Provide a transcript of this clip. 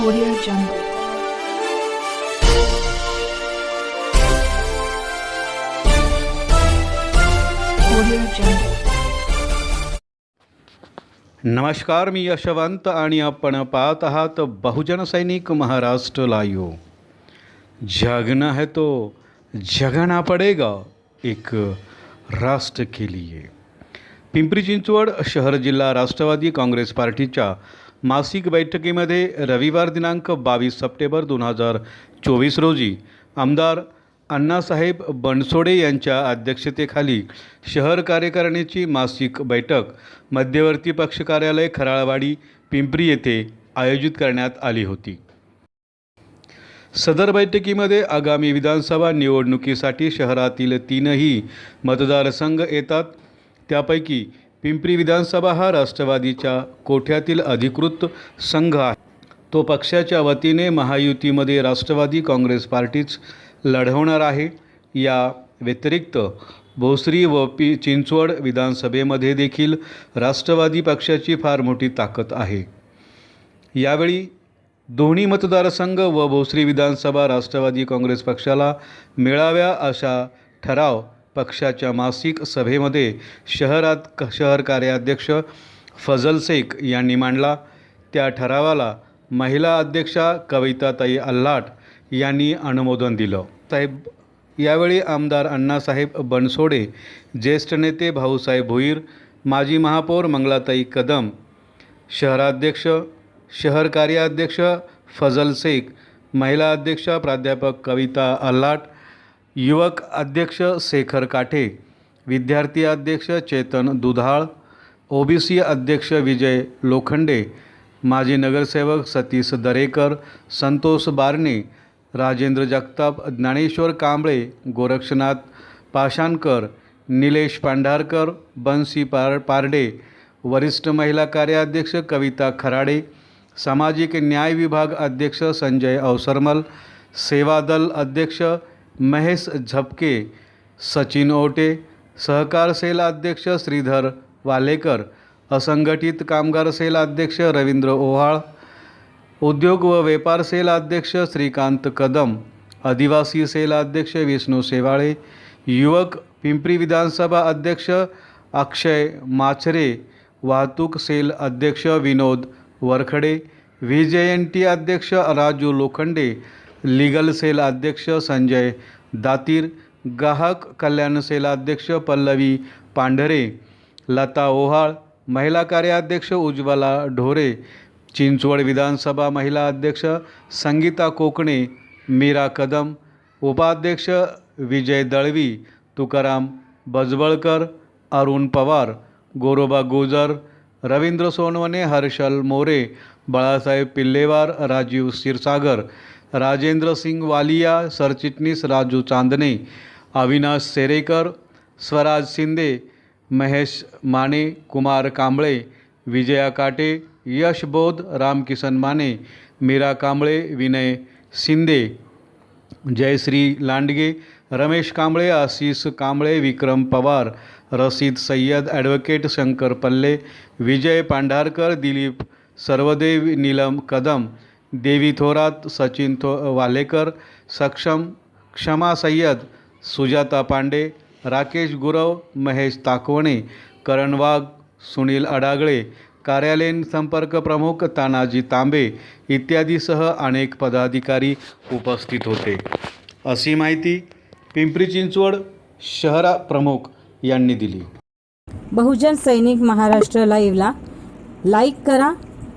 Audio Jungle. नमस्कार मी यशवंत आणि आपण पाहत आहात बहुजन सैनिक महाराष्ट्र लाईव्ह जगना है तो जगना पडेगा एक राष्ट्र के लिए. पिंपरी चिंचवड शहर जिल्हा राष्ट्रवादी काँग्रेस पार्टीच्या मासिक बैठकीमध्ये रविवार दिनांक बावीस सप्टेंबर दोन हजार चोवीस रोजी आमदार अण्णासाहेब बनसोडे यांच्या अध्यक्षतेखाली शहर कार्यकारिणीची मासिक बैठक मध्यवर्ती पक्ष कार्यालय खराळवाडी पिंपरी येथे आयोजित करण्यात आली होती. सदर बैठकीमध्ये आगामी विधानसभा निवडणुकीसाठी शहरातील तीनही मतदारसंघ येतात. त्यापैकी पिंपरी विधानसभा हा राष्ट्रवादीच्या कोठ्यातील अधिकृत संघ आहे. तो पक्षाच्या वतीने महायुतीमध्ये राष्ट्रवादी काँग्रेस पार्टीच लढवणार आहे. या व्यतिरिक्त भोसरी व पी चिंचवड विधानसभेमध्ये देखील राष्ट्रवादी पक्षाची फार मोठी ताकद आहे. यावेळी दोन्ही मतदारसंघ व भोसरी विधानसभा राष्ट्रवादी काँग्रेस पक्षाला मिळाव्या अशा ठराव पक्षाच्या मासिक सभेमध्ये शहरात क शहर कार्याध्यक्ष फजल शेख यांनी मांडला. त्या ठरावाला महिला अध्यक्षा कविताताई अल्लाट यांनी अनुमोदन दिलं. साहेब यावेळी आमदार अण्णासाहेब बनसोडे ज्येष्ठ नेते भाऊसाहेब भुईर माजी महापौर मंगलाताई कदम शहराध्यक्ष शहर कार्याध्यक्ष फजल शेख महिला अध्यक्षा प्राध्यापक कविता अल्लाट युवक अध्यक्ष शेखर काठे विद्यार्थी अध्यक्ष चेतन दुधाळ ओबीसी अध्यक्ष विजय लोखंडे माजी नगरसेवक सतीश दरेकर संतोष बारणे राजेंद्र जगताप ज्ञानेश्वर कांबळे गोरक्षनाथ पाषाणकर निलेश पांढारकर बन्सी पार पारडे वरिष्ठ महिला कार्याध्यक्ष कविता खराडे सामाजिक न्याय विभाग अध्यक्ष संजय अवसरमल सेवा दल अध्यक्ष महेश झपके सचिन ओटे सहकार सेल अध्यक्ष श्रीधर वालेकर असंघटित कामगार सेल अध्यक्ष रवींद्र ओहाळ उद्योग व व्यापार सेल अध्यक्ष श्रीकांत कदम आदिवासी सेल अध्यक्ष विष्णू शेवाळे युवक पिंपरी विधानसभा अध्यक्ष अक्षय माचरे वाहतूक सेल अध्यक्ष Vinod Varkhade V J N T अध्यक्ष राजू लोखंडे लीगल सेल अध्यक्ष संजय दातीर ग्राहक कल्याण सेल अध्यक्ष पल्लवी पांढरे लता ओहाळ महिला कार्याध्यक्ष उज्ज्वला ढोरे चिंचवड विधानसभा महिला अध्यक्ष संगीता कोकणे मीरा कदम उपाध्यक्ष विजय दळवी तुकाराम बजबळकर अरुण पवार गोरोबा गुजर रवींद्र सोनवणे हर्षल मोरे बाळासाहेब पिल्लेवार राजीव क्षीरसागर राजेंद्र सिंग वालिया सरचिटणीस राजू चांदणे अविनाश सेरेकर स्वराज शिंदे महेश माने कुमार कांबळे विजया काटे यश बोध रामकिसन माने मीरा कांबळे विनय शिंदे जयश्री लांडगे रमेश कांबळे आशिष कांबळे विक्रम पवार रशीद सय्यद ॲडव्होकेट शंकर पल्ले विजय पांढारकर दिलीप सर्वदेव नीलम कदम देवी थोरात सचिन थो वालेकर सक्षम क्षमा सय्यद सुजाता पांडे राकेश गुरव महेश ताकवणे करण वाघ सुनील अडागळे कार्यालयीन संपर्क प्रमुख तानाजी तांबे इत्यादीसह अनेक पदाधिकारी उपस्थित होते. अशी माहिती पिंपरी चिंचवड शहरा प्रमुख यांनी दिली. बहुजन सैनिक महाराष्ट्र लाईव्हला लाईक करा